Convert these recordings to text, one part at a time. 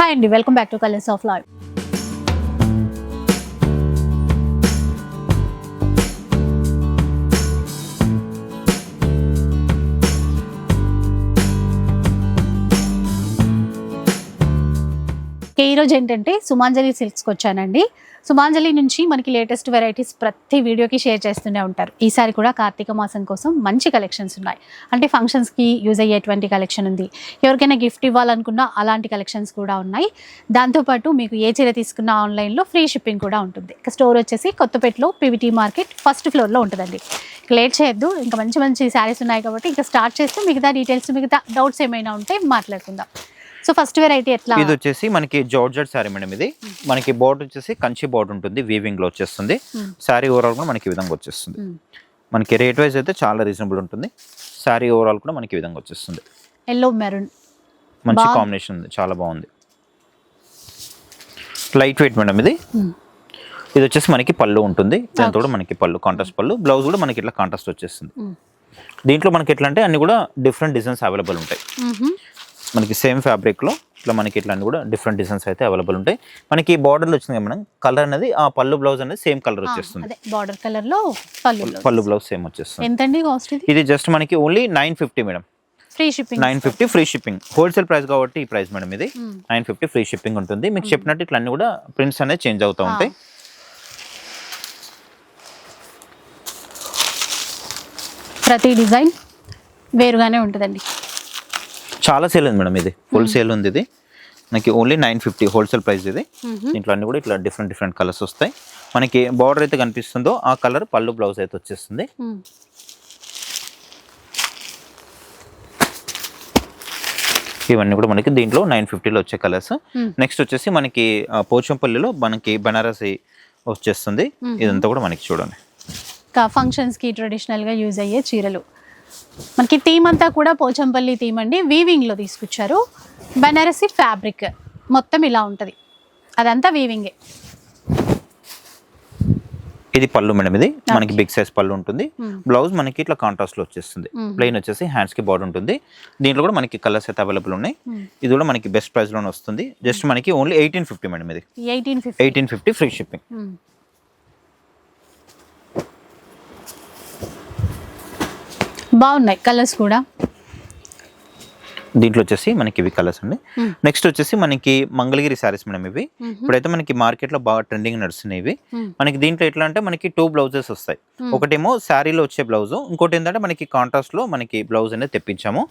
Hi అండి welcome back to colours of life okay ఈరోజు ఏంటంటే సుమాంజలి సిల్క్స్కి వచ్చానండి. సుమాంజలి నుంచి మనకి లేటెస్ట్ వెరైటీస్ ప్రతి వీడియోకి షేర్ చేస్తూనే ఉంటారు. ఈసారి కూడా కార్తీక మాసం కోసం మంచి కలెక్షన్స్ ఉన్నాయి. అంటే ఫంక్షన్స్కి యూజ్ అయ్యేటువంటి కలెక్షన్ ఉంది. ఎవరికైనా గిఫ్ట్ ఇవ్వాలనుకున్నా అలాంటి కలెక్షన్స్ కూడా ఉన్నాయి. దాంతోపాటు మీకు ఏ చీర తీసుకున్నా ఆన్లైన్లో ఫ్రీ షిప్పింగ్ కూడా ఉంటుంది. ఇక స్టోర్ వచ్చేసి కొత్తపేటలో పీవీటీ మార్కెట్ ఫస్ట్ ఫ్లోర్లో ఉంటుందండి. ఇక లేట్ చేయొద్దు. ఇంకా మంచి మంచి శారీస్ ఉన్నాయి కాబట్టి ఇంకా స్టార్ట్ చేస్తే మిగతా డీటెయిల్స్ మిగతా డౌట్స్ ఏమైనా ఉంటే మాట్లాడుకుందాం. సో ఫస్ట్ వెరైటీ ఎట్లా? ఇది వచ్చేసి మనకి జార్జెట్ శారీ మేడం ఇది. మనకి బోర్డర్ వచ్చేసి కంచి బోర్డర్ ఉంటుంది వీవింగ్లో వచ్చేస్తుంది. శారీ ఓవరాల్ కూడా మనకి ఈ విధంగా వచ్చేస్తుంది. మనకి రేట్ వైజ్ అయితే చాలా రీజనబుల్ ఉంటుంది. శారీ ఓవరాల్ కూడా మనకి ఈ విధంగా వచ్చేస్తుంది. ఎల్లో మెరూన్ మంచి. కాంబినేషన్ ఉంది చాలా బాగుంది. లైట్ వెయిట్ మేడం ఇది. ఇది వచ్చేసి మనకి పళ్ళు ఉంటుంది. దాంతో కూడా మనకి పళ్ళు కాంట్రాస్ట్ పళ్ళు. బ్లౌజ్ కూడా మనకి ఇట్లా కాంట్రాస్ట్ వచ్చేస్తుంది. దీంట్లో మనకి ఎట్లా అంటే అన్ని కూడా డిఫరెంట్ డిజైన్స్ అవైలబుల్ ఉంటాయి. మనకి సేమ్ ఫ్యాబ్రిక్లో ఇట్లా మనకి ఇట్లా అన్ని కూడా డిఫరెంట్ డిజైన్స్ అయితే అవైలబుల్ ఉంటాయి. మనకి బార్డర్లో వచ్చింది కదా మేడం? కలర్ అనేది ఆ పళ్ళు బ్లౌజ్ అనేది సేమ్ కలర్ వచ్చేస్తుంది. బార్డర్ కలర్లో పళ్ళు పళ్ళు బ్లౌజ్ సేమ్ వచ్చేస్తుంది. ఎంతండి కాస్ట్ ఇది? ఇది జస్ట్ మనకి only nine fifty madam. Free shipping nine fifty free shipping wholesale price కాబట్టి ఈ ప్రైస్ మేడం ఇది. Hmm. Nine fifty free shipping ఉంటుంది. మీకు చెప్పినట్టు ఇట్లా అన్ని కూడా ప్రింట్స్ అనేది చేంజ్ అవుతూ ఉంటాయి. ప్రతి డిజైన్ వేరుగానే ఉంటుందండి. చాలా సేల్ ఉంది మేడం ఇది. ఫుల్ సేల్ ఉంది ఇది. మనకి only nine fifty wholesale price ఇది. దీంట్లో అన్ని కూడా ఇట్లా డిఫరెంట్ డిఫరెంట్ కలర్స్ వస్తాయి. మనకి బార్డర్ అయితే కనిపిస్తుందో ఆ కలర్ పళ్ళు బ్లౌజ్ అయితే వచ్చేస్తుంది. ఇవన్నీ కూడా మనకి దీంట్లో నైన్ ఫిఫ్టీలో వచ్చే కలర్స్ Hmm. నెక్స్ట్ వచ్చేసి మనకి పోచంపల్లిలో మనకి బనారసి వచ్చేస్తుంది. ఇదంతా కూడా మనకి చూడండి. ఇంకా ఫంక్షన్స్కి ట్రెడిషనల్గా యూజ్ అయ్యే చీరలు. మనకి థీమ్ అంతా కూడా పోచంపల్లి థీమ్ అండి. వీవింగ్లో తీసుకొచ్చారు. బనారసి ఫ్యాబ్రిక్ మొత్తం ఇలా ఉంటది. అదంతా వీవింగే ఇది పళ్ళు మేడం ఇది. మనకి బిగ్ సైజ్ పళ్ళు ఉంటుంది. Hmm. బ్లౌజ్ మనకి ఇట్లా కాంట్రాస్ట్లో వచ్చేస్తుంది. Hmm. ప్లెయిన్ వచ్చేసి హ్యాండ్స్కి బార్డర్ ఉంటుంది. దీంట్లో కూడా మనకి కలర్స్ అయితే అవైలబుల్ ఉన్నాయి. Hmm. ఇది కూడా మనకి బెస్ట్ ప్రైస్లోనే వస్తుంది. జస్ట్ మనకి ఓన్లీ ఎయిటీన్ ఫిఫ్టీ మేడం ఇది. ఎయిటీన్ ఫిఫ్టీ ఫ్రీ షిప్పింగ్ బాగున్నాయి కలర్స్ కూడా దీంట్లో వచ్చేసి మనకి ఇవి కలర్స్ అండి. నెక్స్ట్ వచ్చేసి మనకి మంగళగిరి శారీస్ మేడం ఇవి. ఇప్పుడైతే మనకి మార్కెట్లో బాగా ట్రెండింగ్ నడుస్తున్నాయి ఇవి. మనకి దీంట్లో ఎట్లా అంటే మనకి టూ బ్లౌజెస్ వస్తాయి. ఒకటేమో శారీలో వచ్చే బ్లౌజ్ ఇంకోటి ఏంటంటే మనకి కాంట్రాస్ట్లో మనకి బ్లౌజ్ అనేది తెప్పించాము.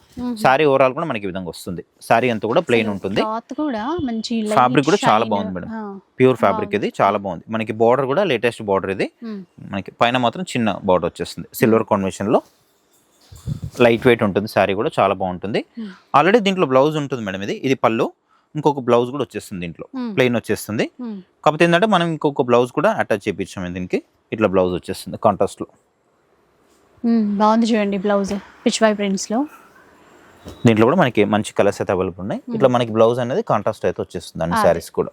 శారీ ఓవరాల్ కూడా మనకి ఈ విధంగా వస్తుంది శారీ అంతా కూడా ప్లెయిన్ ఉంటుంది క్లాత్ కూడా చాలా. బాగుంది మేడం. ప్యూర్ ఫ్యాబ్రిక్ ఇది చాలా బాగుంది మనకి బార్డర్ కూడా లేటెస్ట్ బార్డర్ ఇది మనకి పైన మాత్రం చిన్న బార్డర్ వచ్చేస్తుంది సిల్వర్ కాంబినేషన్లో లైట్ వెయిట్ ఉంటుంది శారీ కూడా చాలా బాగుంటుంది. Hmm. ఆల్రెడీ దీంట్లో బ్లౌజ్ ఉంటుంది మేడం ఇది ఇది పళ్ళు. ఇంకొక బ్లౌజ్ కూడా వచ్చేస్తుంది దీంట్లో Hmm. ప్లెయిన్ వచ్చేస్తుంది. ఉమ్. కాకపోతే ఏంటంటే మనం ఇంకొక బ్లౌజ్ కూడా అటాచ్ చేయించాము దీనికి ఇట్లా బ్లౌజ్ వచ్చేస్తుంది కాంట్రాస్ట్లో. ఉమ్, బాగుంది చూడండి బ్లౌజ్ పిచ్ వై ప్రింట్స్లో. దీంట్లో కూడా మనకి మంచి కలర్స్ అయితే అవైలబుల్ ఉన్నాయి. ఇట్లా మనకి బ్లౌజ్ అనేది కాంట్రాస్ట్ అయితే వచ్చేస్తుంది అన్ని. శారీస్ కూడా.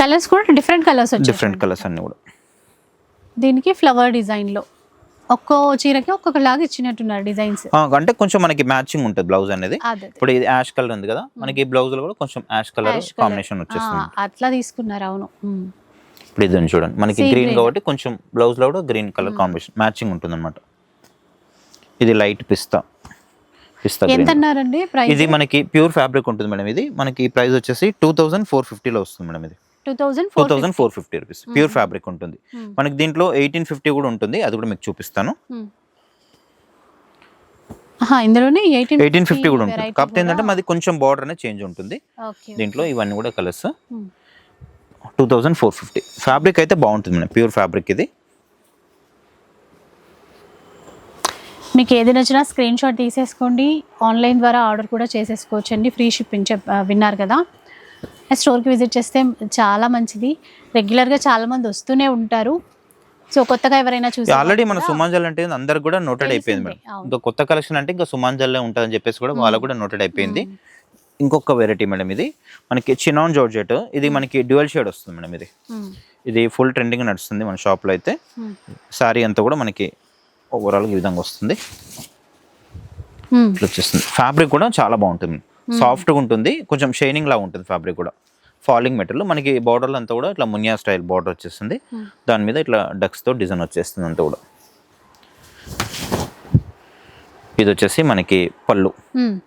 కలర్స్ కూడా డిఫరెంట్ కలర్స్ డిఫరెంట్ కలర్స్ అన్ని కూడా. దీనికి ఫ్లవర్ డిజైన్లో. ఒక్కో చీరకి ఒక్కొక్క లాగా ఇచ్చినట్టున్నారు డిజైన్స్. అంటే కొంచెం మనకి మ్యాచింగ్ ఉంటుంది బ్లౌజ్ అనేది. ఇప్పుడు ఇది యాష్ కలర్ ఉంది కదా మనకి బ్లౌజ్లో కూడా కొంచెం యాష్ కలర్. కాంబినేషన్ వచ్చేస్తుంది. అట్లా తీసుకున్నారు అవును. ఇప్పుడు ఇది చూడండి మనకి గ్రీన్. కాబట్టి కొంచెం బ్లౌజ్లో కూడా గ్రీన్ కలర్ కాంబినేషన్ మ్యాచింగ్ ఉంటుంది అనమాట ఇది లైట్ పిస్తా పిస్తా ఇది మనకి ప్యూర్ ఫ్యాబ్రిక్ ఉంటుంది మేడం ఇది మనకి ప్రైస్ వచ్చేసి టూ థౌసండ్ ఫోర్ ఫిఫ్టీలో వస్తుంది మేడం ఇది. Two thousand thousand four fifty rupees pure fabric ఉంటుంది. Hmm. మనకి దీంట్లో ఎయిటీన్ ఫిఫ్టీ కూడా ఉంటుంది. అది కూడా మీకు చూపిస్తాను. ఇందులోనే ఎయిటీన్ ఫిఫ్టీ కూడా ఉంటుంది. కాకపోతే ఏంటంటే మాది కొంచెం బార్డర్ అనేది చేంజ్ ఉంటుంది. దీంట్లో ఇవన్నీ కూడా colours two thousand four fifty fabric అయితే బాగుంటుంది మేడం. ప్యూర్ ఫ్యాబ్రిక్ ఇది. మీకు ఏది నచ్చినా స్క్రీన్ షాట్ తీసేసుకోండి. ఆన్లైన్ ద్వారా ఆర్డర్ కూడా చేసేసుకోవచ్చు అండి ఫ్రీ షిప్పింగ్ చెప్ విన్నారు కదా. స్టోర్కి విజిట్ చేస్తే చాలా మంచిది. రెగ్యులర్గా చాలా మంది వస్తూనే ఉంటారు. సో కొత్తగా ఎవరైనా చూసి ఆల్రెడీ మన సుమాంజల్ అంటే అందరికి కూడా నోటెడ్ అయిపోయింది మేడం. ఇంకా కొత్త కలెక్షన్ అంటే ఇంకా సుమాంజల్లే ఉంటుందని చెప్పేసి కూడా వాళ్ళకు కూడా నోటెడ్ అయిపోయింది. ఇంకొక వెరైటీ మేడం ఇది. మనకి చినాన్ జార్జెట్ ఇది మనకి డ్యూయల్ షేడ్ వస్తుంది మేడం ఇది. ఇది ఫుల్ ట్రెండింగ్ నడుస్తుంది మన షాప్లో అయితే. శారీ అంతా కూడా మనకి ఓవరాల్ ఈ విధంగా వస్తుంది. ఇట్లా వచ్చేస్తుంది ఫ్యాబ్రిక్ కూడా చాలా బాగుంటుంది. సాఫ్ట్గా ఉంటుంది కొంచెం షైనింగ్ లా ఉంటుంది ఫ్యాబ్రిక్ కూడా. ఫాలింగ్ మెటీరియల్ మనకి బార్డర్లు అంతా కూడా ఇట్లా మునియా స్టైల్ బార్డర్ వచ్చేస్తుంది. దాని మీద ఇట్లా డక్స్తో డిజైన్ వచ్చేస్తుంది అంతా కూడా. ఇది వచ్చేసి మనకి పళ్ళు. మ్మ్.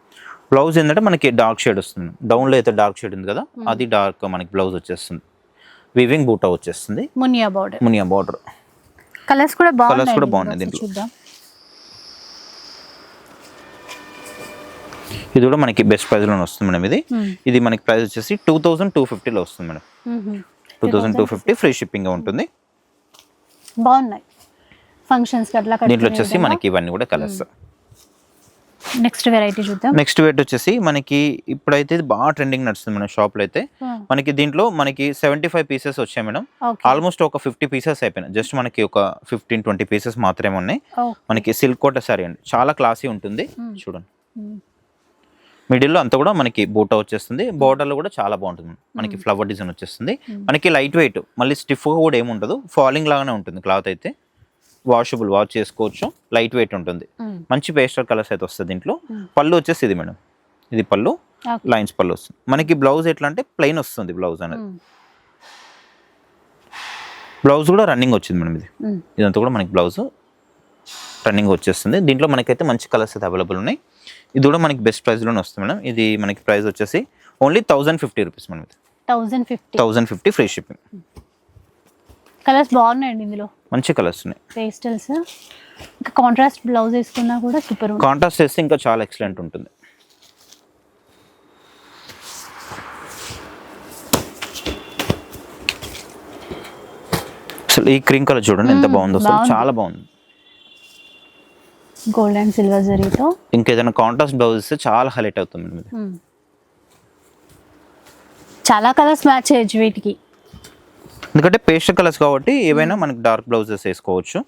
బ్లౌజ్ ఏంటంటే మనకి డార్క్ షేడ్ వస్తుంది. డౌన్లో అయితే డార్క్ షేడ్ ఉంది కదా? అది డార్క్ మనకి బ్లౌజ్ వచ్చేస్తుంది. వివింగ్ బూటా వచ్చేస్తుంది. మునియా బార్డర్. మునియా బార్డర్. కలర్స్ కూడా బాగున్నాయి కూడా బాగున్నాయి దీంట్లో. ఇది కూడా మనకి బెస్ట్ ప్రైస్లో వస్తుంది మేడం ఇది. మ్మ్. ఇది మనకి ప్రైస్ వచ్చేసి టూ థౌజండ్ టూ ఫిఫ్టీలో వస్తుంది madam. Two thousand two fifty free shipping ఉంటుంది. బాగున్నాయి. ఫంక్షన్స్ దీంట్లో వచ్చేసి మనకి ఇవన్నీ కూడా కలర్స్ నెక్స్ట్ వెరైటీ చూద్దాం. నెక్స్ట్ వెయిట్ వచ్చేసి మనకి ఇప్పుడైతే బాగా ట్రెండింగ్ నడుస్తుంది మన షాప్లో అయితే. Hmm. మనకి దీంట్లో మనకి సెవెంటీ ఫైవ్ పీసెస్ వచ్చాయి మేడం ఆల్మోస్ట్ ఒక ఫిఫ్టీ పీసెస్ అయిపోయినాయి. జస్ట్ మనకి ఒక ఫిఫ్టీన్ ట్వంటీ పీసెస్ మాత్రమే ఉన్నాయి. మనకి సిల్క్ కోట సారీ అండి. చాలా క్లాసీ ఉంటుంది. Hmm. చూడండి. మిడిల్లో అంతా కూడా మనకి బూటా వచ్చేస్తుంది. బోర్డర్లో కూడా చాలా బాగుంటుంది. మనకి ఫ్లవర్ డిజైన్ వచ్చేస్తుంది. మనకి లైట్ వెయిట్ మళ్ళీ స్టిఫ్గా కూడా ఏమి ఉండదు. ఫాలింగ్ లాగానే ఉంటుంది క్లాత్ అయితే. వాషబుల్ వాష్ చేసుకోవచ్చు. లైట్ వెయిట్ ఉంటుంది. మంచి పేస్టల్ కలర్స్ అయితే వస్తుంది దీంట్లో. పళ్ళు వచ్చేసి ఇది మేడం. ఇది పళ్ళు. లైన్స్ పళ్ళు వస్తుంది. మనకి బ్లౌజ్ ఎట్లా అంటే ప్లెయిన్ వస్తుంది బ్లౌజ్ అనేది. బ్లౌజ్ కూడా రన్నింగ్ వచ్చింది మేడం ఇది. ఇదంతా కూడా మనకి బ్లౌజ్ రన్నింగ్ వచ్చేస్తుంది. దీంట్లో మనకైతే మంచి కలర్స్ అయితే అవైలబుల్ ఉన్నాయి. ఇది కూడా మనకి బెస్ట్ ప్రైస్లోనే వస్తుంది మేడం. ఇది మనకి ప్రైస్ వచ్చేసి only thousand fifty rupees madam ఇది. Thousand fifty thousand fifty free shipping colours బాగున్నాయండి ఇందులో. మంచి కలర్స్ ఉన్నాయి. పేస్టల్స్. ఇంకా కాంట్రాస్ట్ బ్లౌజ్ వేసుకున్నా కూడా సూపర్ కాంట్రాస్ట్ చేస్తే ఇంకా చాలా ఎక్సలెంట్ ఉంటుంది. అసలు ఈ క్రీమ్ కలర్ చూడండి ఎంత అసలు. బాగుంది. చాలా బాగుంది. గోల్డ్ అండ్ సిల్వర్ జరీతో? ఇంకేదైనా కాంట్రాస్ట్ బ్లౌజ్ ఇస్తే చాలా హైలైట్ అవుతుంది మేడం మ్మ్. చాలా కలర్స్ మ్యాచ్ చేయొచ్చు వీటికి. ఎందుకంటే పేస్టల్ కలర్స్ కాబట్టి ఏవైనా మనకి డార్క్ బ్లౌజెస్ వేసుకోవచ్చు.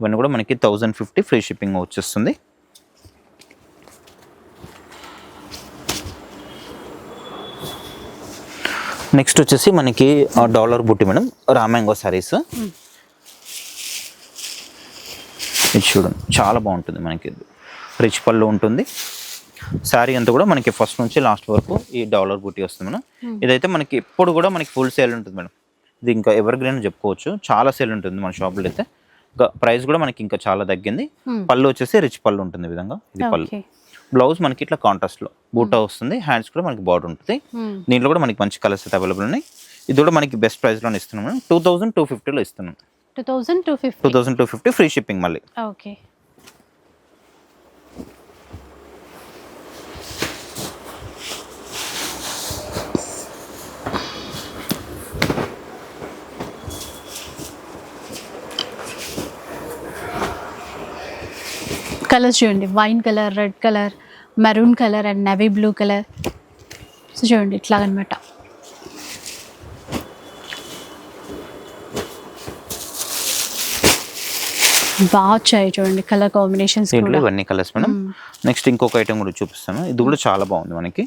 ఇవన్నీ కూడా మనకి థౌజండ్ ఫిఫ్టీ ఫ్రీ షిప్పింగ్ వచ్చేస్తుంది. నెక్స్ట్ వచ్చేసి మనకి డాలర్ బుట్టి మేడం రామాంగో సారీస్ ఇది చూడండి. చాలా బాగుంటుంది మనకి. రిచ్ పళ్ళు ఉంటుంది. శారీ అంతా కూడా మనకి ఫస్ట్ నుంచి లాస్ట్ వరకు ఈ డాలర్ బుట్టి వస్తుంది మేడం. ఇదైతే మనకి ఎప్పుడు కూడా మనకి ఫుల్ సేల్ ఉంటుంది మేడం. ఇది ఇంకా ఎవర్ గ్రీన్ చెప్పుకోవచ్చు. చాలా సేల్ ఉంటుంది మన షాప్లో అయితే ఇంకా ప్రైస్ కూడా మనకి ఇంకా చాలా తగ్గింది. Hmm. పళ్ళు వచ్చేసి రిచ్ పళ్ళు ఉంటుంది విధంగా. ఇది పళ్ళు. బ్లౌజ్ మనకి ఇట్లా కాంట్రాస్ట్లో. బూటా వస్తుంది. హ్యాండ్స్ కూడా మనకి బార్డర్ ఉంటుంది. దీంట్లో కూడా మనకి మంచి కలర్స్ అయితే అవైలబుల్ ఉన్నాయి. ఇది కూడా మనకి బెస్ట్ ప్రైస్లోనే ఇస్తున్నాం మేడం. టూ థౌసండ్ టూ ఫిఫ్టీలో ఇస్తున్నాం. Two thousand two two fifty thousand two fifty free shipping మళ్ళీ. ఓకే కలర్స్ చూడండి. Wine colour red colour maroon colour and navy blue colour so చూడండి ఇట్లా అనమాట బాగా వచ్చాయి చూడండి కలర్ కాంబినేషన్స్ దీంట్లో ఇవన్నీ కలర్స్ మేడం నెక్స్ట్ ఇంకొక ఐటమ్ కూడా చూపిస్తాను. ఇది కూడా చాలా బాగుంది మనకి.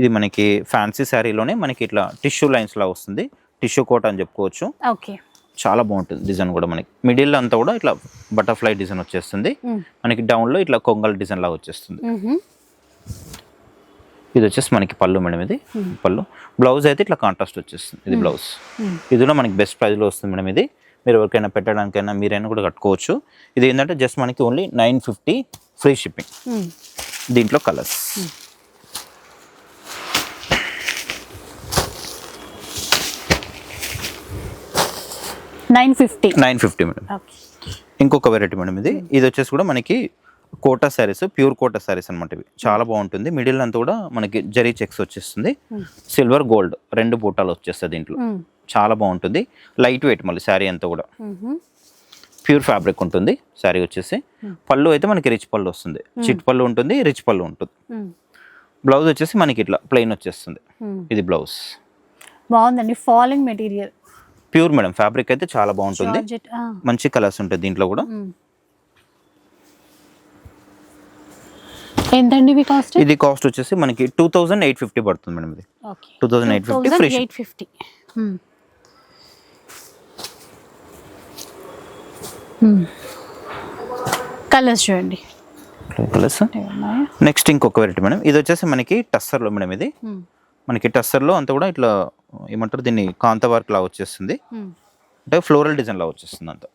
ఇది మనకి ఫ్యాన్సీ శారీలోనే మనకి ఇట్లా టిష్యూ లైన్స్ లా వస్తుంది. టిష్యూ కోట్ అని చెప్పుకోవచ్చు. ఓకే. చాలా బాగుంటుంది డిజైన్ కూడా మనకి. మిడిల్ అంతా కూడా ఇట్లా బటర్ఫ్లై డిజైన్ వచ్చేస్తుంది. మనకి డౌన్లో ఇట్లా కొంగల్ డిజైన్ లాగా వచ్చేస్తుంది. ఇది వచ్చేసి మనకి పళ్ళు మేడం ఇది. పళ్ళు. బ్లౌజ్ అయితే ఇట్లా కాంట్రాస్ట్ వచ్చేస్తుంది. ఇది బ్లౌజ్ ఇది కూడా మనకి బెస్ట్ ప్రైస్లో వస్తుంది మేడం ఇది. మీరు ఎవరికైనా పెట్టడానికైనా మీరైనా కూడా కట్టుకోవచ్చు. ఇది ఏంటంటే జస్ట్ మనకి only nine fifty free shipping దీంట్లో colours nine fifty nine fifty madam ఇంకొక వెరైటీ మేడం ఇది. ఇది వచ్చేసి కూడా మనకి Kota sarees pure Kota sarees అనమాట ఇవి. చాలా బాగుంటుంది. మిడిల్ అంతా కూడా మనకి జరీ చెక్స్ వచ్చేస్తుంది. సిల్వర్ గోల్డ్ రెండు బూటాలు వచ్చేస్తాయి దీంట్లో. చాలా బాగుంటుంది. లైట్ వెయిట్ మళ్ళీ శారీ అంతా కూడా. ప్యూర్ ఫ్యాబ్రిక్ ఉంటుంది. శారీ వచ్చేసి. పళ్ళు అయితే మనకి రిచ్ పళ్ళు వస్తుంది. చిట్ పళ్ళు ఉంటుంది రిచ్ పళ్ళు ఉంటుంది. బ్లౌజ్ వచ్చేసి మనకి ఇట్లా ప్లెయిన్ వచ్చేస్తుంది. ఇది బ్లౌజ్ బాగుందండి. Falling material pure madam fabric అయితే చాలా బాగుంటుంది. మంచి కలర్స్ ఉంటాయి దీంట్లో కూడా. ఎంతండి ఇవి కాస్ట్? ఇది కాస్ట్ వచ్చేసి మనకి టూ థౌజండ్ ఎయిట్ ఫిఫ్టీ పడుతుంది మేడం ఇది. Two thousand eight fifty free eight fifty. Colours చూడండి. కలర్స్ నెక్స్ట్ ఇంకొక వెరైటీ మేడం. ఇది వచ్చేసి మనకి టస్సర్లో మేడం ఇది. మనకి టస్సర్లో అంతా కూడా ఇట్లా ఏమంటారు దీన్ని కాంత వర్క్ లా వచ్చేస్తుంది. అంటే ఫ్లోరల్ డిజైన్ లా వచ్చేస్తుంది అంతా.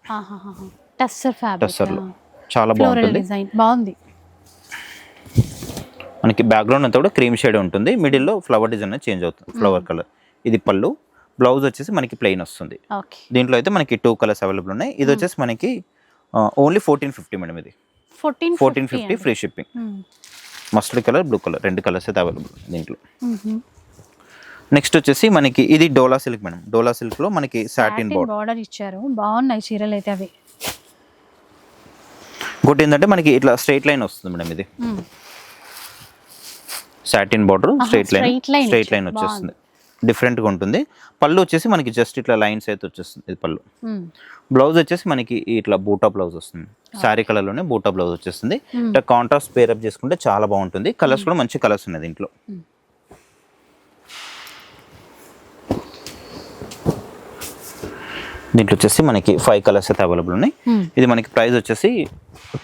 టస్సర్ ఫ్యాబ్రిక్ టస్సర్లో. చాలా బాగుంటుంది. డిజైన్ బాగుంది. మనకి బ్యాక్గ్రౌండ్ అంతా కూడా క్రీమ్ షేడ్ ఉంటుంది. మిడిల్లో ఫ్లవర్ డిజైన్ చేంజ్ అవుతుంది. ఫ్లవర్ కలర్ ఇది పళ్ళు. బ్లౌజ్ వచ్చేసి మనకి ప్లెయిన్ వస్తుంది. దీంట్లో అయితే మనకి టూ కలర్స్ అవైలబుల్ ఉన్నాయి. ఇది వచ్చేసి మనకి ఓన్లీ ఫోర్టీన్ ఫిఫ్టీ మేడం ఇది. Fourteen fourteen fifty free shipping mustard colour blue colour రెండు కలర్స్ అయితే అవైలబుల్ దీంట్లో. నెక్స్ట్ వచ్చేసి మనకి ఇది డోలా సిల్క్ మేడం డోలా సిల్క్లో మనకి సాటిన్ బోర్డ్ బార్డర్ ఇచ్చారు. బాగున్నాయి చీరలు అయితే అవి. ఇంకోటి ఏంటంటే మనకి ఇట్లా స్ట్రైట్ లైన్ వస్తుంది మేడం ఇది. ఉమ్. Satin border straight line straight line. వచ్చేస్తుంది. డిఫరెంట్గా ఉంటుంది. పళ్ళు వచ్చేసి మనకి జస్ట్ ఇట్లా లైన్స్ అయితే వచ్చేస్తుంది ఇది పళ్ళు. బ్లౌజ్ వచ్చేసి మనకి ఇట్లా బూటా బ్లౌజ్ వస్తుంది. శారీ కలర్లోనే బూటా బ్లౌజ్ వచ్చేస్తుంది. ఇట్లా కాంట్రాస్ట్ పేరప్ చేసుకుంటే చాలా బాగుంటుంది. కలర్స్ కూడా మంచి కలర్స్ ఉన్నాయి దీంట్లో. దీంట్లో వచ్చేసి మనకి ఫైవ్ కలర్స్ అయితే అవైలబుల్ ఉన్నాయి. ఇది మనకి ప్రైస్ వచ్చేసి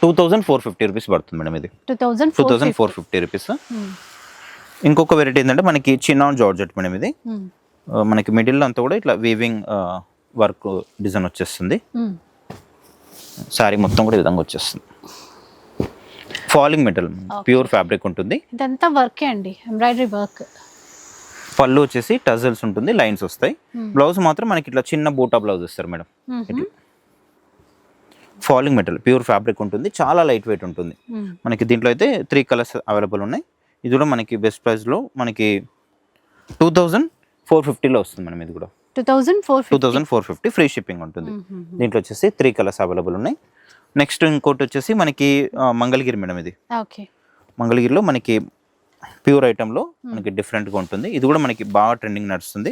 two thousand four fifty rupees పడుతుంది మేడం ఇది. Two thousand two four fifty rupees. ఇంకొక వెరైటీ ఏంటంటే మనకి చిన్నాన్ జార్జెట్ మేడం ఇది. మనకి మిడిల్ అంతా కూడా ఇట్లా వీవింగ్ వర్క్ డిజైన్ వచ్చేస్తుంది. శారీ మొత్తం కూడా ఈ విధంగా వచ్చేస్తుంది. ఫాలింగ్ మెటల్ ప్యూర్ ఫ్యాబ్రిక్ ఉంటుంది. ఇదంతా వర్కే అండి ఎంబ్రాయిడరీ వర్క్ పళ్ళు వచ్చేసి టజల్స్ ఉంటుంది లైన్స్ వస్తాయి. బ్లౌజ్ మాత్రం మనకి ఇట్లా చిన్న బూటా బ్లౌజ్ ఇస్తారు madam. Falling metal pure fabric ఉంటుంది చాలా లైట్ వెయిట్ ఉంటుంది మనకి దీంట్లో అయితే త్రీ కలర్స్ అవైలబుల్ ఉన్నాయి. ఇది కూడా మనకి బెస్ట్ ప్రైస్లో మనకి టూ థౌజండ్ ఫోర్ ఫిఫ్టీలో వస్తుంది మేడం ఇది కూడా. Two thousand four two thousand four fifty free shipping ఉంటుంది. దీంట్లో వచ్చేసి త్రీ కలర్స్ అవైలబుల్ ఉన్నాయి. నెక్స్ట్ ఇంకోటి వచ్చేసి మనకి మంగళగిరి మేడం ఇది. ఓకే. మంగళగిరిలో మనకి ప్యూర్ ఐటెంలో మనకి డిఫరెంట్గా ఉంటుంది. ఇది కూడా మనకి బాగా ట్రెండింగ్ నడుస్తుంది.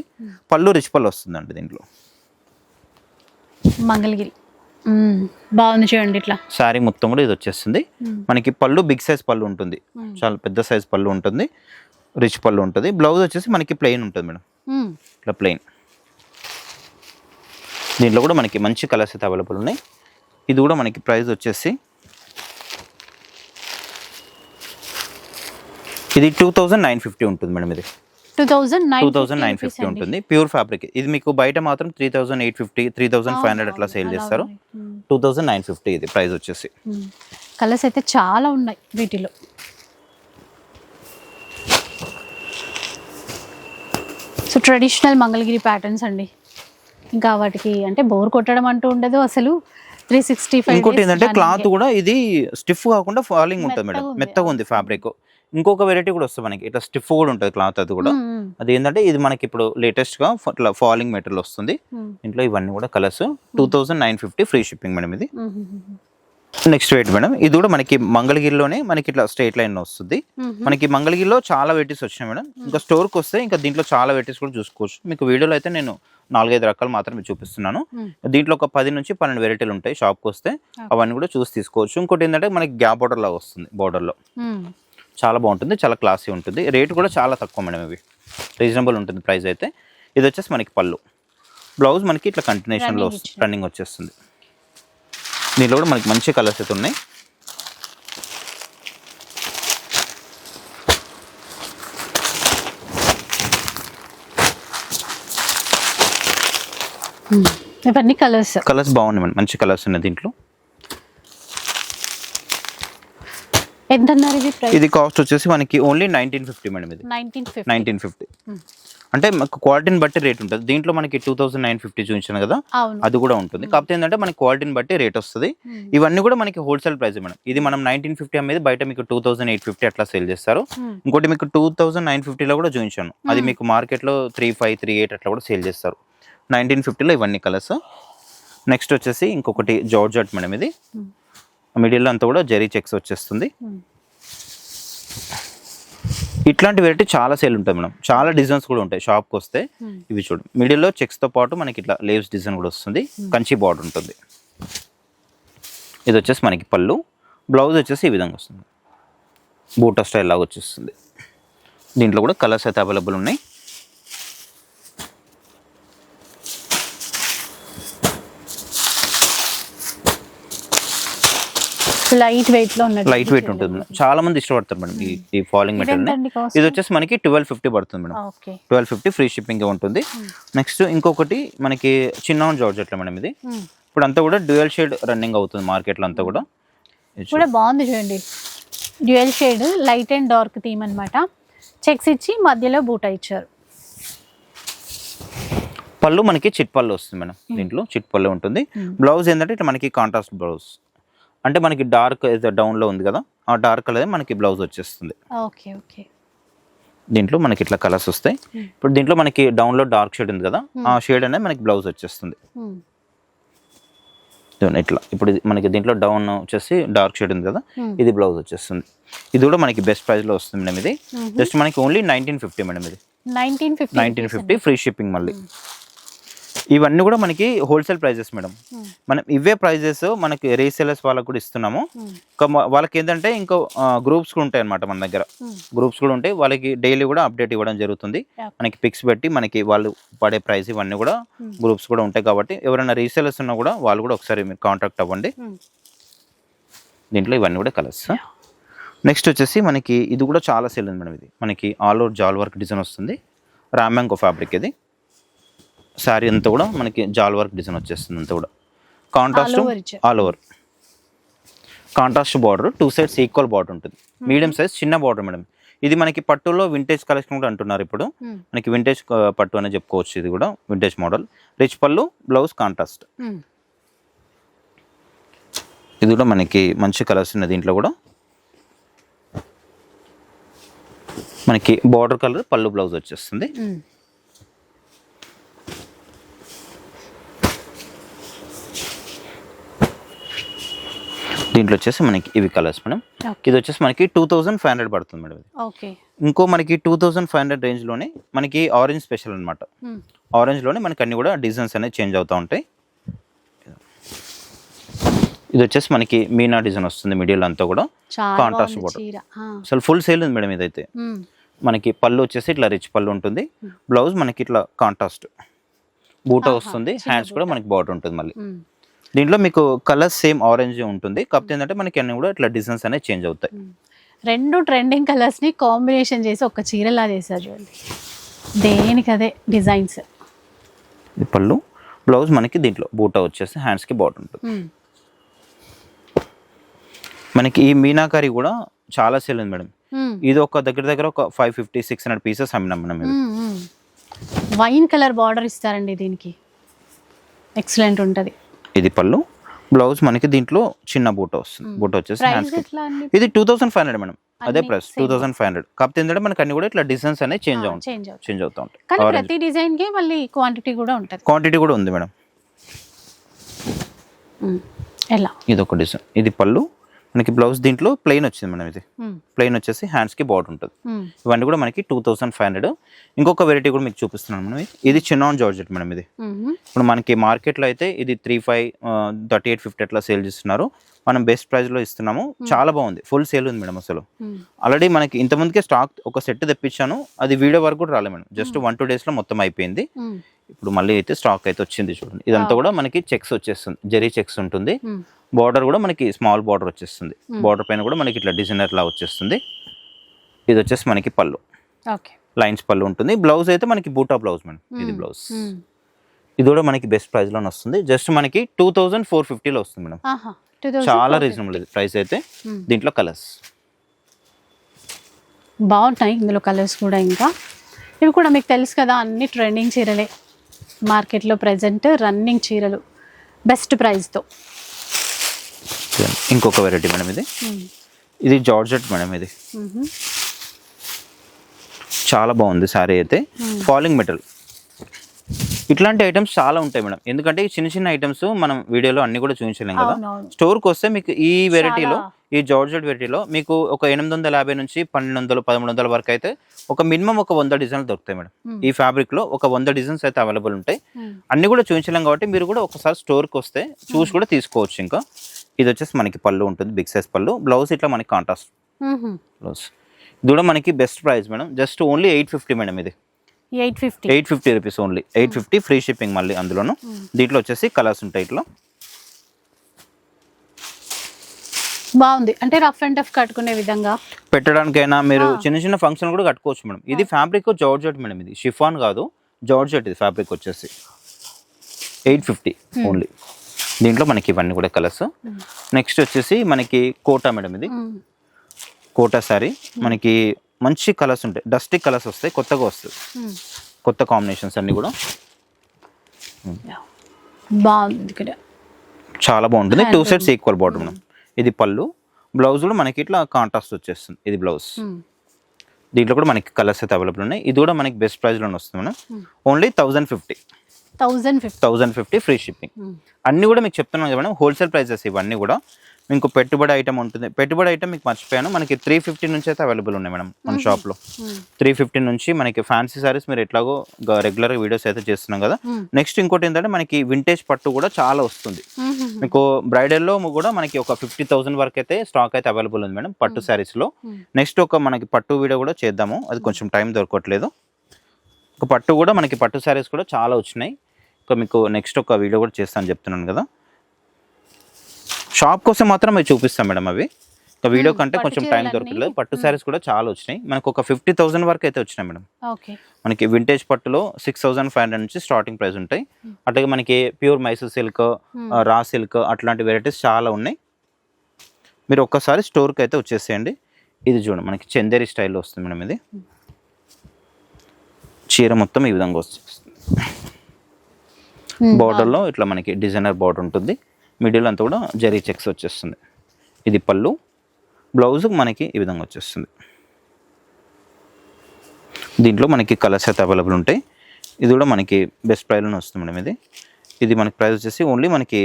పళ్ళు రిచ్ పళ్ళు వస్తుందండి దీంట్లో. మంగళగిరి. బాగుంది చూడండి ఇట్లా. శారీ మొత్తం కూడా ఇది వచ్చేస్తుంది. మనకి పళ్ళు బిగ్ సైజ్ పళ్ళు ఉంటుంది. చాలా పెద్ద సైజ్ పళ్ళు ఉంటుంది. రిచ్ పళ్ళు ఉంటుంది. బ్లౌజ్ వచ్చేసి మనకి ప్లెయిన్ ఉంటుంది మేడం. ఇట్లా ప్లెయిన్. దీంట్లో కూడా మనకి మంచి కలర్స్ అయితే అవైలబుల్ ఉన్నాయి. ఇది కూడా మనకి ప్రైస్ వచ్చేసి ఇది టూ థౌజండ్ నైన్ ఫిఫ్టీ ఉంటుంది మేడం ఇది. Two nine two thousand nine fifty ఉంటుంది. Pure fabric. ఇది మీకు బయట మాత్రం three thousand eight fifty three thousand five hundred అట్లా సేల్ చేస్తారు. టూ థౌజండ్ నైన్ ఫిఫ్టీ ఇది ప్రైస్ వచ్చేసి. కలర్స్ అయితే చాలా ఉన్నాయి వీటిలో. సో ట్రెడిషనల్ మంగళగిరి ప్యాటర్న్స్ అండి. ఇంకా వాటికి అంటే బోర్ కొట్టడం అంటూ ఉండదు అసలు. త్రీ సిక్స్టీ ఫైవ్ ఇంకోటి ఏంటంటే క్లాత్ కూడా ఇది స్టిఫ్ కాకుండా ఫాలింగ్ ఉంటుంది మేడం. మెత్తగా ఉంది ఫ్యాబ్రిక్ ఇంకొక వెరైటీ కూడా వస్తుంది మనకి. ఇట్లా స్టిఫ్ కూడా ఉంటుంది క్లాత్ అది కూడా. అది ఏంటంటే ఇది మనకి ఇప్పుడు లేటెస్ట్గా ఇట్లా ఫాలింగ్ మెటీరియల్ వస్తుంది. ఇంట్లో ఇవన్నీ కూడా colours two thousand nine fifty free shipping madam ఇది. నెక్స్ట్ వెయిట్ మేడం ఇది కూడా మనకి మంగళగిరిలోనే మనకి ఇట్లా స్ట్రైట్ లైన్ వస్తుంది. మనకి మంగళగిరిలో చాలా వెరైటీస్ వచ్చినాయి మేడం ఇంకా స్టోర్కి వస్తే ఇంకా దీంట్లో చాలా వెరైటీస్ కూడా చూసుకోవచ్చు. మీకు వీడియోలో అయితే నేను నాలుగైదు రకాలు మాత్రమే చూపిస్తున్నాను. దీంట్లో ఒక పది నుంచి పన్నెండు వెరైటీలు ఉంటాయి షాప్కి వస్తే. అవన్నీ కూడా చూసి తీసుకోవచ్చు. ఇంకోటి ఏంటంటే మనకి గ్యాప్ బార్డర్ లాగా వస్తుంది బార్డర్లో చాలా బాగుంటుంది చాలా క్లాసీ ఉంటుంది. రేట్ కూడా చాలా తక్కువ మేడం ఇవి. రీజనబుల్ ఉంటుంది ప్రైస్ అయితే. ఇది వచ్చేసి మనకి పళ్ళు. బ్లౌజ్ మనకి ఇట్లా కంటిన్యూషన్లో రన్నింగ్ వచ్చేస్తుంది. దీనిలో కూడా మనకి మంచి కలర్స్ అయితే ఉన్నాయి. ఇవన్నీ కలర్స్ కలర్స్ బాగున్నాయి మేడం. మంచి కలర్స్ ఉన్నాయి దీంట్లో. ఎంత అన్నారు ఇది ప్రైస్ ఇది కాస్ట్ వచ్చేసి మనకి ఓన్లీ నైన్టీన్ ఫిఫ్టీ మేడం ఇది. నైన్టీన్ ఫిఫ్టీ నైన్టీన్ ఫిఫ్టీ అంటే మాకు క్వాలిటీని బట్టి రేట్ ఉంటుంది. దీంట్లో మనకి టూ థౌసండ్ నైన్ ఫిఫ్టీ చూపించాను కదా? అది కూడా ఉంటుంది. కాకపోతే ఏంటంటే మనకి క్వాలిటీని బట్టి రేట్ వస్తుంది. ఇవన్నీ కూడా మనకి హోల్సేల్ ప్రైస్ మేడం ఇది మనం నైన్టీన్ ఫిఫ్టీ అమ్మేది బయట మీకు టూ థౌసండ్ ఎయిట్ ఫిఫ్టీ అట్లా సేల్ చేస్తారు. ఇంకోటి మీకు టూ థౌసండ్ నైన్ ఫిఫ్టీలో కూడా చూపించాను. అది మీకు మార్కెట్లో త్రీ ఫైవ్ త్రీ ఎయిట్ అట్లా కూడా సేల్ చేస్తారు. నైన్టీన్ ఫిఫ్టీలో ఇవన్నీ కలర్స్ నెక్స్ట్ వచ్చేసి ఇంకొకటి జార్జెట్ మేడం ఇది. మిడిల్లో అంతా కూడా జెరీ చెక్స్ వచ్చేస్తుంది. ఇట్లాంటి వెరైటీ చాలా సేల్ ఉంటుంది మేడం. చాలా డిజైన్స్ కూడా ఉంటాయి షాప్కి వస్తే. ఇవి చూడు. మిడిల్లో చెక్స్తో పాటు మనకి ఇట్లా లేవ్స్ డిజైన్ కూడా వస్తుంది. కంచి బార్డర్ ఉంటుంది. ఇది వచ్చేసి మనకి పళ్ళు. బ్లౌజ్ వచ్చేసి ఈ విధంగా వస్తుంది. బూటా స్టైల్ లాగా వచ్చేస్తుంది. దీంట్లో కూడా కలర్స్ అయితే అవైలబుల్ ఉన్నాయి. లైట్ వెయిట్లో లైట్ వెయిట్ ఉంటుంది చాలా మంది ఇష్టపడతారు మేడం ఈ ఈ ఫాలింగ్ మెటీరియల్ ఇది వచ్చేసి మనకి ట్వెల్వ్ ఫిఫ్టీ పడుతుంది madam. Okay twelve fifty free shipping ఉంటుంది. నెక్స్ట్ ఇంకొకటి మనకి చిన్న జార్జెట్లో మేడం ఇది. ఇప్పుడు అంతా కూడా డ్యూయల్ షేడ్ రన్నింగ్ అవుతుంది మార్కెట్లో అంతా కూడా. కూడా బాగుంది చూడండి. Dual shade light and dark theme అన్నమాట. చెక్స్ ఇచ్చి మధ్యలో బూటా ఇచ్చారు. పళ్ళు మనకి చిట్ పళ్ళు వస్తుంది మేడం దీంట్లో. చిట్ పళ్ళు ఉంటుంది. బ్లౌజ్ ఏంటంటే ఇట్లా మనకి కాంట్రాస్ట్ బ్లౌజ్ అంటే మనకి డార్క్ డౌన్లో ఉంది కదా ఆ డార్క్ కలర్ మనకి బ్లౌజ్ వచ్చేస్తుంది. Okay okay. దీంట్లో మనకి ఇట్లా కలర్స్ వస్తాయి. ఇప్పుడు దీంట్లో మనకి డౌన్లో డార్క్ షేడ్ ఉంది కదా ఆ షేడ్ అనేది మనకి బ్లౌజ్ వచ్చేస్తుంది. ఇదిగోండి ఇట్లా. ఇప్పుడు మనకి దీంట్లో డౌన్ వచ్చేసి డార్క్ షేడ్ ఉంది కదా ఇది బ్లౌజ్ వచ్చేస్తుంది. ఇది కూడా మనకి బెస్ట్ ప్రైస్లో వస్తుంది మేడం ఇది. జస్ట్ మనకి ఓన్లీ నైన్టీన్ ఫిఫ్టీ మేడం ఇది. నైన్టీన్ ఫిఫ్టీ ఫ్రీ షిప్పింగ్ మళ్ళీ. ఇవన్నీ కూడా మనకి హోల్సేల్ ప్రైజెస్ మేడం. మనం ఇవే ప్రైజెస్ మనకి రీసేలర్స్ వాళ్ళకి కూడా ఇస్తున్నాము. ఇంకా మా- వాళ్ళకి ఏంటంటే ఇంకో గ్రూప్స్ కూడా ఉంటాయి అనమాట మన దగ్గర. గ్రూప్స్ కూడా ఉంటాయి. వాళ్ళకి డైలీ కూడా అప్డేట్ ఇవ్వడం జరుగుతుంది. మనకి పిక్స్ పెట్టి మనకి వాళ్ళు పడే ప్రైస్ ఇవన్నీ కూడా గ్రూప్స్ కూడా ఉంటాయి కాబట్టి ఎవరైనా రీసేలర్స్ ఉన్నా కూడా వాళ్ళు కూడా ఒకసారి మీరు కాంటాక్ట్ అవ్వండి. దీంట్లో ఇవన్నీ కూడా కలర్స్ నెక్స్ట్ వచ్చేసి మనకి ఇది కూడా చాలా సేల్ ఉంది మేడం ఇది. మనకి ఆల్ ఓవర్ జాల్ వర్క్ డిజైన్ వస్తుంది. రామ్యాంకో ఫ్యాబ్రిక్ ఇది. శారీ అంతా కూడా మనకి జాల్ వర్క్ డిజైన్ వచ్చేస్తుంది అంతా కూడా. Contrast. All over contrast border two sides equal border ఉంటుంది. మీడియం సైజ్ చిన్న బార్డర్ మేడం ఇది మనకి పట్టులో వింటేజ్ కలెక్షన్ కూడా అంటున్నారు ఇప్పుడు. మనకి వింటేజ్ పట్టు అనే చెప్పుకోవచ్చు ఇది కూడా వింటేజ్ మోడల్ రిచ్ పళ్ళు బ్లౌజ్ కాంట్రాస్ట్ ఇది కూడా మనకి మంచి కలర్స్ ఉన్నాయి దీంట్లో కూడా. మనకి బార్డర్ కలర్ పళ్ళు బ్లౌజ్ వచ్చేస్తుంది. దీంట్లో వచ్చేసి మనకి ఇవి కలర్స్ మేడం. ఇది వచ్చేసి మనకి టూ థౌజండ్ ఫైవ్ హండ్రెడ్ పడుతుంది మేడం ఇది. ఓకే ఇంకో మనకి టూ థౌజండ్ ఫైవ్ హండ్రెడ్ రేంజ్లోనే మనకి ఆరెంజ్ స్పెషల్ అనమాట ఆరెంజ్లోనే మనకి అన్ని కూడా డిజైన్స్ అనేవి చేంజ్ అవుతూ ఉంటాయి. ఇది వచ్చేసి మనకి మీనా డిజైన్ వస్తుంది మిడిల్ అంతా కూడా. కాంట్రాస్ట్ ఆ. అసలు ఫుల్ సేల్ ఉంది మేడం ఇదైతే. మ్మ్. మనకి పళ్ళు వచ్చేసి ఇట్లా రిచ్ పళ్ళు ఉంటుంది. బ్లౌజ్ మనకి ఇట్లా కాంట్రాస్ట్ బూటా వస్తుంది. హ్యాండ్స్ కూడా మనకి ఉంటుంది మళ్ళీ. దీంట్లో మీకు కలర్ సేమ్ ఆరెంజ్ ఉంటుంది. కాకపోతే ఏంటంటే మనకి అన్ని కూడా ఇట్లా డిజైన్స్ అనేవి చేంజ్ అవుతాయి. రెండు ట్రెండింగ్ కలర్స్ని కాంబినేషన్ చేసి ఒక చీరలా చేశారు చూడండి. దేనికి అదే డిజైన్స్ ఇది పళ్ళు బ్లౌజ్ మనకి దీంట్లో బూటా వచ్చేసి హ్యాండ్స్కి బార్డర్ ఉంటుంది. మనకి ఈ మీనాకారి కూడా చాలా సేల్ ఉంది మేడం. ఇది ఒక దగ్గర దగ్గర ఒక five fifty six hundred pieces అమ్మినాం మనం వైన్ కలర్ బార్డర్ ఇస్తారండి దీనికి. ఎక్సలెంట్ ఉంటది. ఇది పళ్ళు. బ్లౌజ్ మనకి దీంట్లో చిన్న బూట వస్తుంది. బూట వచ్చేసి అండి? ఇది two thousand five hundred madam. అదే price. Two thousand five hundred కాకపోతే ఏంటంటే మనకి అన్ని కూడా ఇట్లా డిజైన్స్ అనేవి చేంజ్ అవుతుంది చేంజ్ అవుతూ ఉంటాయి. ప్రతి డిజైన్కి మళ్ళీ క్వాంటిటీ కూడా ఉంటది. క్వాంటిటీ కూడా ఉంది మేడం. ఎలా? ఇది ఒక డిజైన్. ఇది పళ్ళు. మనకి బ్లౌజ్ దీంట్లో ప్లెయిన్ వచ్చింది మేడం ఇది. ప్లెయిన్ వచ్చేసి హ్యాండ్స్కి బార్డర్ ఉంటుంది. ఇవన్నీ కూడా మనకి టూ థౌసండ్ ఫైవ్ హండ్రెడ్ ఇంకొక వెరైటీ కూడా మీకు చూపిస్తున్నాను మనం ఇది. చిన్నాన్ జార్జెట్ మేడం ఇది. ఇప్పుడు మనకి మార్కెట్లో అయితే ఇది three five thirty eight fifty అట్లా సేల్ చేస్తున్నారు. మనం బెస్ట్ ప్రైస్లో ఇస్తున్నాము. చాలా బాగుంది. ఫుల్ సేల్ ఉంది మేడం అసలు. ఆల్రెడీ మనకి ఇంతమందికే స్టాక్ ఒక సెట్ తెప్పించాను. అది వీడియో వరకు కూడా రాలేదు మేడం జస్ట్ వన్ టూ డేస్లో మొత్తం అయిపోయింది. ఇప్పుడు మళ్ళీ అయితే స్టాక్ అయితే వచ్చింది చూడండి. ఇదంతా కూడా మనకి చెక్స్ వచ్చేస్తుంది. జరీ చెక్స్ ఉంటుంది. బార్డర్ కూడా మనకి స్మాల్ బార్డర్ వచ్చేస్తుంది. బార్డర్ పైన కూడా మనకి ఇట్లా డిజైనర్ లా వచ్చేస్తుంది. ఇది వచ్చేసి మనకి పళ్ళు. ఓకే. లైన్స్ పళ్ళు ఉంటుంది. బ్లౌజ్ అయితే మనకి బూటా బ్లౌజ్ మేడం. ఇది బ్లౌజ్. మ్మ్. ఇది కూడా మనకి బెస్ట్ ప్రైస్లోనే వస్తుంది. జస్ట్ మనకి టూ థౌజండ్ ఫోర్ ఫిఫ్టీలో వస్తుంది మేడం. చాలా రీజనబుల్ ప్రైస్ అయితే. Hmm. దీంట్లో కలర్స్ బాగుంటాయి ఇందులో కలర్స్ కూడా ఇంకా. ఇవి కూడా మీకు తెలుసు కదా అన్ని ట్రెండింగ్ చీరలే. మార్కెట్లో ప్రజెంట్ రన్నింగ్ చీరలు. బెస్ట్ ప్రైస్తో ఇంకొక వెరైటీ మేడం ఇది. ఇది జార్జెట్ మేడం ఇది. చాలా బాగుంది సారీ అయితే. ఫాలింగ్ మెటల్ ఇట్లాంటి ఐటమ్స్ చాలా ఉంటాయి మేడం. ఎందుకంటే ఈ చిన్న చిన్న ఐటమ్స్ మనం వీడియోలో అన్ని కూడా చూపించలేం కదా. స్టోర్కి వస్తే మీకు ఈ వెరైటీలో. ఈ జార్జెట్ వెరైటీలో మీకు ఒక ఎనిమిది వందల యాభై నుంచి పన్నెండు వందలు పదమూడు వందల వరకు అయితే ఒక మినిమం ఒక వంద డిజైన్లు దొరుకుతాయి మేడం. ఈ ఫ్యాబ్రిక్లో ఒక వంద డిజైన్స్ అయితే అవైలబుల్ ఉంటాయి. అన్ని కూడా చూపించలేం కాబట్టి మీరు కూడా ఒకసారి స్టోర్కి వస్తే చూసి కూడా తీసుకోవచ్చు ఇంకా. ఇది వచ్చేసి మనకి పళ్ళు ఉంటుంది బిగ్ సైజ్ పళ్ళు. బ్లౌజ్ ఇట్లా మనకి కాంట్రాస్ట్. బ్లౌజ్. ఇది కూడా మనకి best price madam. Just only eight fifty madam ఇది. Eight fifty. Eight fifty rupees only eight fifty free shipping మళ్ళీ అందులోను. దీంట్లో వచ్చేసి కలర్స్ ఉంటాయి ఇట్లా. బాగుంది. అంటే రఫ్ అండ్ టఫ్ కట్టుకునే విధంగా. పెట్టడానికైనా మీరు చిన్న చిన్న ఫంక్షన్ కూడా కట్టుకోవచ్చు మేడం. ఇది ఫ్యాబ్రిక్ జార్జెట్ మేడం ఇది. షిఫాన్ కాదు. జార్జెట్ ఇది ఫ్యాబ్రిక్ వచ్చేసి. ఎయిట్ ఫిఫ్టీ ఓన్లీ దీంట్లో మనకి ఇవన్నీ కూడా కలర్స్. నెక్స్ట్ వచ్చేసి మనకి కోటా మేడం ఇది. కోటా శారీ మనకి మంచి కలర్స్ ఉంటాయి. డస్టిక్ కలర్స్ వస్తాయి కొత్తగా వస్తాయి. మ్మ్. కొత్త కాంబినేషన్స్ అన్ని కూడా. బాగుంది ఇక్కడ. చాలా బాగుంటుంది. Two sets equal border madam. ఇది పళ్ళు. బ్లౌజ్ కూడా మనకి ఇట్లా కాంట్రాస్ట్ వచ్చేస్తుంది. ఇది బ్లౌజ్. దీంట్లో కూడా మనకి కలర్స్ అయితే అవైలబుల్ ఉన్నాయి. ఇది కూడా మనకి బెస్ట్ ప్రైస్లోనే వస్తుంది madam. Only thousand fifty thousand fifty. Thousand fifty free shipping. అన్ని కూడా మీకు చెప్తున్నాను కదా మేడం హోల్సేల్ ప్రైజెస్ ఇవన్నీ కూడా. మీకు పెట్టుబడి ఐటమ్ ఉంటుంది. పెట్టుబడి ఐటమ్ మీకు మర్చిపోయాను. మనకి త్రీ ఫిఫ్టీ నుంచి అయితే అవైలబుల్ ఉన్నాయి మేడం మన షాప్లో. త్రీ ఫిఫ్టీ నుంచి మనకి ఫ్యాన్సీ సారీస్ మీరు ఎట్లాగో రెగ్యులర్గా వీడియోస్ అయితే చేస్తున్నాం కదా. నెక్స్ట్ ఇంకోటి ఏంటంటే మనకి వింటేజ్ పట్టు కూడా చాలా వస్తుంది. మీకు బ్రైడల్లో కూడా మనకి ఒక ఫిఫ్టీ థౌసండ్ వరకు అయితే స్టాక్ అయితే అవైలబుల్ ఉంది మేడం పట్టు శారీస్లో నెక్స్ట్ ఒక మనకి పట్టు వీడియో కూడా చేద్దాము. అది కొంచెం టైం దొరకట్లేదు. ఒక పట్టు కూడా మనకి పట్టు శారీస్ కూడా చాలా వచ్చినాయి. మీకు నెక్స్ట్ ఒక వీడియో కూడా చేస్తాను చెప్తున్నాను కదా. షాప్ కోసం మాత్రం అవి చూపిస్తాం మేడం అవి. ఒక వీడియో కంటే కొంచెం టైం? దొరకలేదు పట్టు శారీస్ కూడా చాలా వచ్చినాయి. మనకు ఒక ఫిఫ్టీ థౌసండ్ వరకు అయితే వచ్చినాయి మేడం. మనకి వింటేజ్ పట్టులో సిక్స్ థౌసండ్ ఫైవ్ హండ్రెడ్ నుంచి స్టార్టింగ్ ప్రైస్ ఉంటాయి. అట్లాగే మనకి pure Mysore silk raw silk అట్లాంటి వెరైటీస్ చాలా ఉన్నాయి. మీరు ఒక్కసారి స్టోర్కి అయితే వచ్చేసేయండి. ఇది చూడండి మనకి చందేరి స్టైల్లో వస్తుంది మేడం ఇది. చీర మొత్తం ఈ విధంగా వస్తుంది. బార్డర్లో ఇట్లా మనకి డిజైనర్ బార్డర్ ఉంటుంది. మిడిల్ అంతా కూడా జరీ చెక్స్ వచ్చేస్తుంది. ఇది పళ్ళు. బ్లౌజ్ మనకి ఈ విధంగా వచ్చేస్తుంది. దీంట్లో మనకి కలర్స్ అయితే అవైలబుల్ ఉంటాయి. ఇది కూడా మనకి బెస్ట్ ప్రైస్లోనే వస్తుంది మేడం ఇది. ఇది మనకి ప్రైస్ వచ్చేసి ఓన్లీ మనకి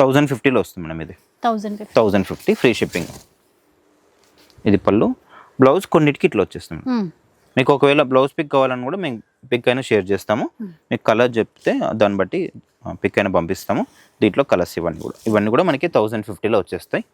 థౌజండ్ ఫిఫ్టీలో వస్తుంది మేడం ఇది. Thousand fifty thousand fifty free shipping ఇది పళ్ళు. బ్లౌజ్ కొన్నిటికి ఇట్లా వచ్చేస్తుంది మేడం. మీకు ఒకవేళ బ్లౌజ్ పిక్ కావాలని కూడా మేము పిక్ అయినా షేర్ చేస్తాము. మీకు కలర్ చెప్తే దాన్ని బట్టి పిక్ అయినా పంపిస్తాము. దీంట్లో కలర్స్ ఇవన్నీ కూడా. ఇవన్నీ కూడా మనకి థౌజండ్ ఫిఫ్టీలో వచ్చేస్తాయి.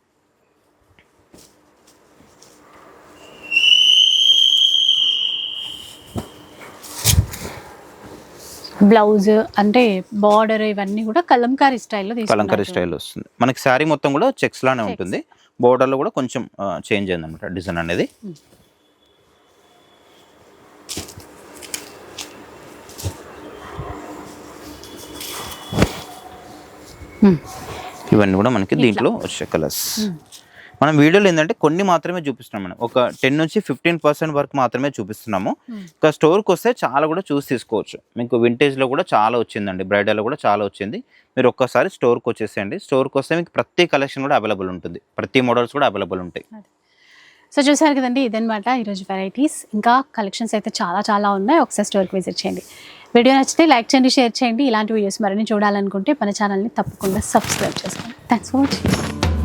బ్లౌజ్ అంటే బార్డర్ ఇవన్నీ కూడా కలంకారీ స్టైల్లో కలంకరీ స్టైల్ వస్తుంది. మనకి శారీ మొత్తం కూడా చెక్స్ లానే ఉంటుంది. బోర్డర్లో కూడా కొంచెం చేంజ్ అయింది అనమాట డిజైన్ అనేది. ఇవన్నీ కూడా మనకి దీంట్లో వచ్చే కలర్స్ మనం వీడియోలో ఏంటంటే కొన్ని మాత్రమే చూపిస్తున్నాం మనం. ఒక టెన్ నుంచి ఫిఫ్టీన్ పర్సెంట్ వరకు మాత్రమే చూపిస్తున్నాము. ఇంకా స్టోర్కి వస్తే చాలా కూడా చూసి తీసుకోవచ్చు. మీకు వింటేజ్లో కూడా చాలా వచ్చిందండి. బ్రైడల్లో కూడా చాలా వచ్చింది. మీరు ఒక్కసారి స్టోర్కి వచ్చేసేయండి. స్టోర్కి వస్తే మీకు ప్రతి కలెక్షన్ కూడా అవైలబుల్ ఉంటుంది. ప్రతి మోడల్స్ కూడా అవైలబుల్ ఉంటాయి. సో చూసారు కదండి ఇదనమాట ఈరోజు వెరైటీస్ ఇంకా కలెక్షన్స్ అయితే చాలా చాలా ఉన్నాయి. ఒకసారి స్టోర్కి విజిట్ చేయండి. వీడియో నచ్చితే లైక్ చేయండి షేర్ చేయండి. ఇలాంటి వీడియోస్ మరిన్ని చూడాలనుకుంటే మన ఛానల్ని తప్పకుండా సబ్స్క్రైబ్ చేసుకోండి. Thanks for watching